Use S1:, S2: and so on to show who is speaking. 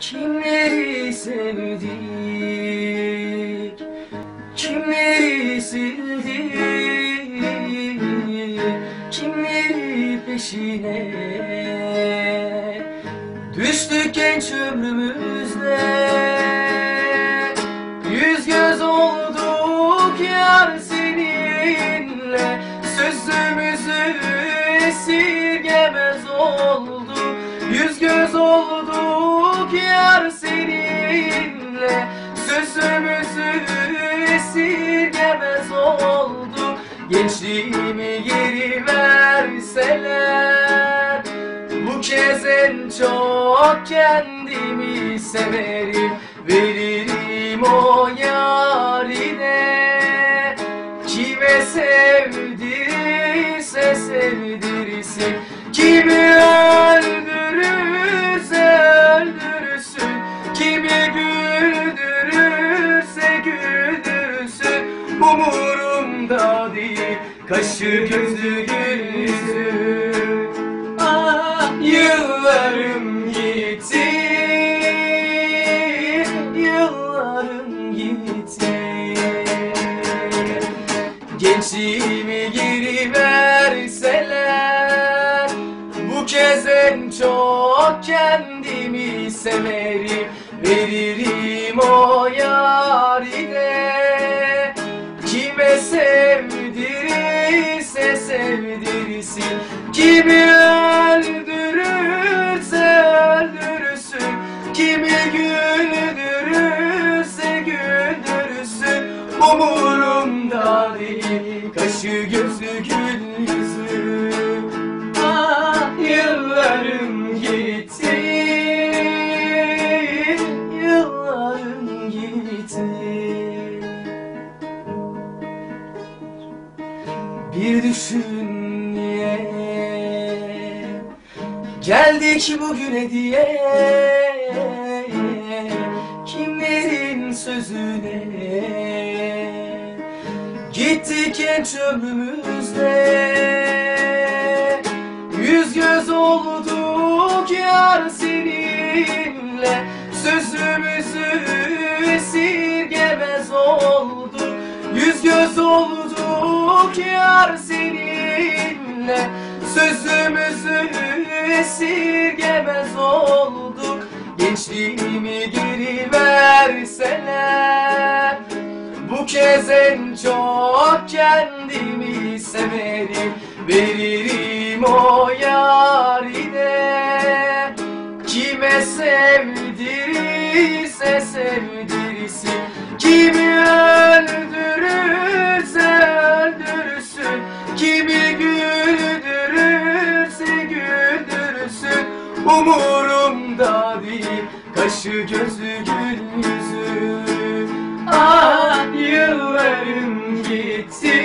S1: Kimleri sevdik, kimleri sildik, kimleri peşine? Düştük genç ömrümüzde olduk Yüz göz olduk yar seninle. Sözümüzü esirgemez olduk Gençliğimi geri verseler Bu kez en çok kendimi severim. Veririm o yarine Kime sevdirirse sevdirsin. Kimi kaşı gözü yüzü Ah yıllarım gitti Yıllarım gitti Gençliğimi geri verseler Bu kez en çok kendimi severim. Veririm o Umurumda değil. Kaşı gözü gül yüzü. Ah yıllarım gitti. Yıllarım gitti. Bir düşün niye Geldik bugüne diye. Kimlerin sözüne Gittik genç ömrümüzde Yüz göz olduk yar seninle. Sözümüzü esirgemez olduk. Yüz göz olduk yar seninle. Sözümüzü esirgemez olduk. Gençliğimi geri verseler Bu kez en çok kendimi severim Veririm o yarine Kime sevdirirse sevdirsin Kimi öldürürse öldürsün Kimi güldürürse güldürsün Umurumda değil kaşı gözü gül yüzü. Ah yıllarım gitti